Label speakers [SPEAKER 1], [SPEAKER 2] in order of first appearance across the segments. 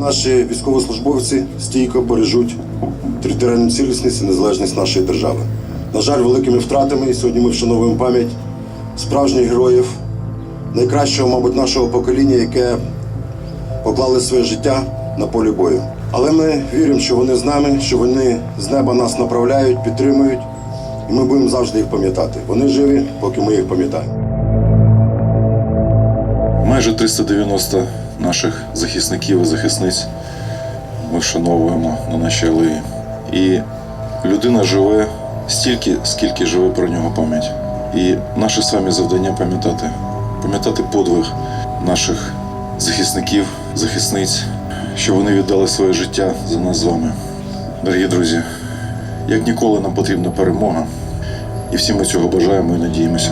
[SPEAKER 1] Наші військовослужбовці стійко бережуть територіальну цілісність і незалежність нашої держави. На жаль, великими втратами і сьогодні ми вшановуємо пам'ять справжніх героїв, найкращого, мабуть, нашого покоління, яке поклали своє життя на полі бою. Але ми віримо, що вони з нами, що вони з неба нас направляють, підтримують, і ми будемо завжди їх пам'ятати. Вони живі, поки ми їх пам'ятаємо.
[SPEAKER 2] Майже 390 наших захисників і захисниць ми вшановуємо на нашій алеї. І людина живе стільки, скільки живе про нього пам'ять. І наше вами завдання пам'ятати, пам'ятати подвиг наших захисників, захисниць, що вони віддали своє життя за нас з вами. Дорогі друзі, як ніколи нам потрібна перемога, і всі ми цього бажаємо і надіємося.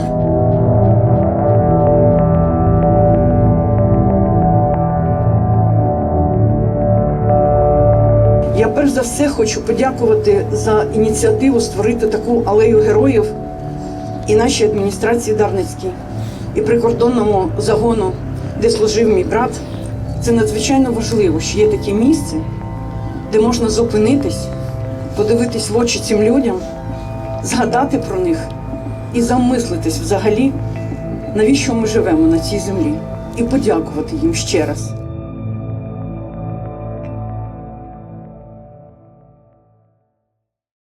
[SPEAKER 3] Я перш за все хочу подякувати за ініціативу створити таку алею героїв і нашій адміністрації Дарницькій, і прикордонному загону, де служив мій брат. Це надзвичайно важливо, що є таке місце, де можна зупинитись, подивитись в очі цим людям, згадати про них і замислитись взагалі, навіщо ми живемо на цій землі, і подякувати їм ще раз.